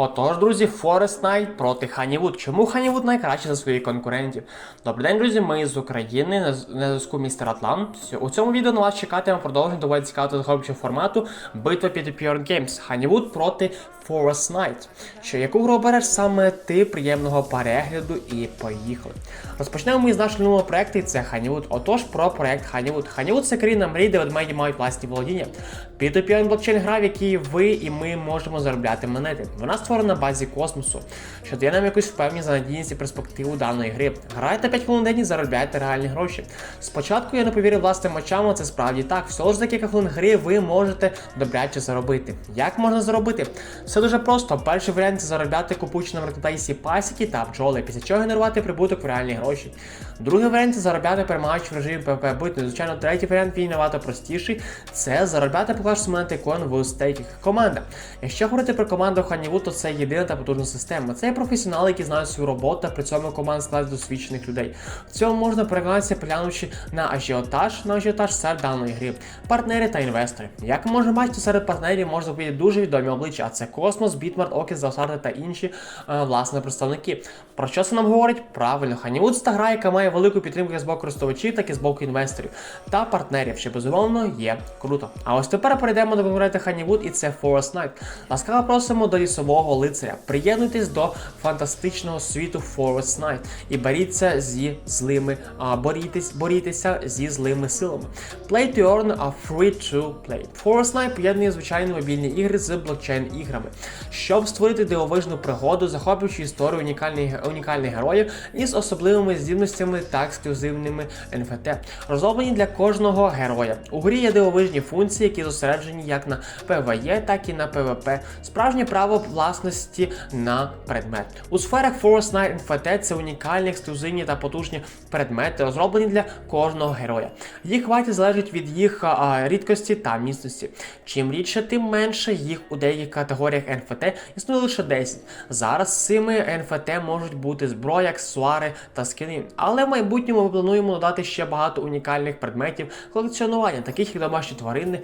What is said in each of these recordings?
Отож, друзі, Forest Knight проти Ханівуд. Чому Ханівуд найкраще за своїх конкурентів? Добрий день, друзі, ми з України, на зв'язку містер Атлант. У цьому відео на вас чекатиме продовження доволі цікавого захоплюючого формату битва під Pure Games. Ханівуд проти Forest Knight. Що яку гру обереш саме ти приємного перегляду і поїхали. Розпочнемо ми з нашого нового проекту, і це Ханівуд. Отож, про проект Ханівуд. Ханівуд це країна мрій, де ведмеді мають власні володіння. P2P блокчейн гра, в якій ви і ми можемо заробляти монети. Вона створена на базі космосу, що дає нам якусь впевненість за надійність і перспективу даної гри. Грайте 5 хвилин день і заробляйте реальні гроші. Спочатку я не повірив власним очам, але це справді так. Всього ж за кілька хвилин гри ви можете добряче заробити. Як можна заробити? Все дуже просто. Перший варіант це заробляти купуючи на маркетплейсі пасіки та бджоли, після чого генерувати прибуток в реальні гроші. Другий варіант це заробляти перемагаючи в режимі PvP битви. Звичайно, третій варіант він набагато простіший. Це заробляти поклавши монети коін в стейкінг. Команда. Якщо говорити про команду Ханіву, то це єдина та потужна система. Це є професіонали, які знають свою роботу, та при цьому команда складається з досвідчених людей. В цьому можна переконатися, поглянувши на ажіотаж, на ажіотаж серед даної гри, партнери та інвестори. Як ми бачити, серед партнерів можна побачити дуже відомі обличчя, а це Космос, Бітмарт, Окіс, Заусарти та інші е, власне представники. Про що це нам говорить? Правильно, Ханівуд це гра, яка має велику підтримку як з боку користувачів, так і з боку інвесторів та партнерів, що безумовно є круто. А ось тепер перейдемо до конкурента Ханівуд, і це Forest Knight. Ласкаво просимо до лісового лицаря. Приєднуйтесь до фантастичного світу Forest Knight і боріться зі злими, а, борітесь, борітеся зі злими силами. Play to earn a free to play. Forest Knight поєднує звичайні мобільні ігри з блокчейн-іграми, щоб створити дивовижну пригоду, захоплюючи історію унікальних, унікальних героїв із особливими здібностями та ексклюзивними NFT, розроблені для кожного героя. У грі є дивовижні функції, які зосереджені як на PvE, так і на PvP. Справжнє право власності на предмет. У сферах Forest Knight NFT це унікальні, ексклюзивні та потужні предмети, розроблені для кожного героя. Їх вартість залежить від їх а, рідкості та міцності. Чим рідше, тим менше їх у деяких категоріях NFT існує лише 10. Зараз цими NFT можуть бути зброя, аксесуари та скини. Але в майбутньому ми плануємо додати ще багато унікальних предметів колекціонування, таких як домашні тварини,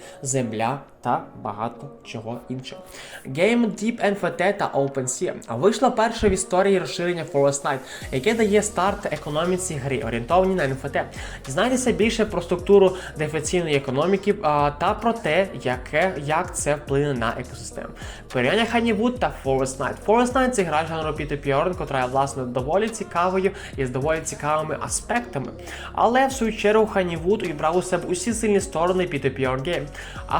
земля та багато чого іншого. Game Deep NFT та OpenSea вийшла перша в історії розширення Forest Knight, яке дає старт економіці гри, орієнтовані на NFT. Дізнайтеся більше про структуру дефіційної економіки а, та про те, яке, як це вплине на екосистему. Порівняння Honeywood та Forest Knight. Forest Knight це гра жанру P2P Earn, котра є власне доволі цікавою і з доволі цікавими аспектами. Але в свою чергу Honeywood увібрав у себе усі сильні сторони P2P Earn Game.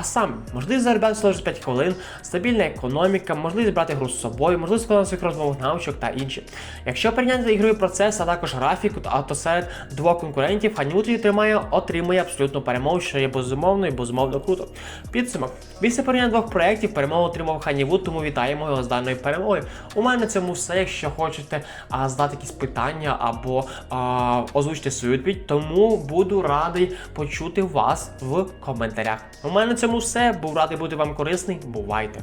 А саме, можливість заробляти всього лише 5 хвилин, стабільна економіка, можливість брати гру з собою, можливість складати своїх розмовних навичок та інші. Якщо порівняти ігровий процес, а також графіку, а то серед двох конкурентів Honeywood отримає, отримує абсолютну перемогу, що є безумовно і безумовно круто. Підсумок. Після порівняння двох проєктів перемогу отримав Honeywood, тому вітаємо його з даною перемогою. У мене на цьому все. Якщо хочете а, задати якісь питання або а, озвучити свою відповідь, тому буду радий почути вас в коментарях. У мене на цьому все. Був радий бути вам корисний. Бувайте!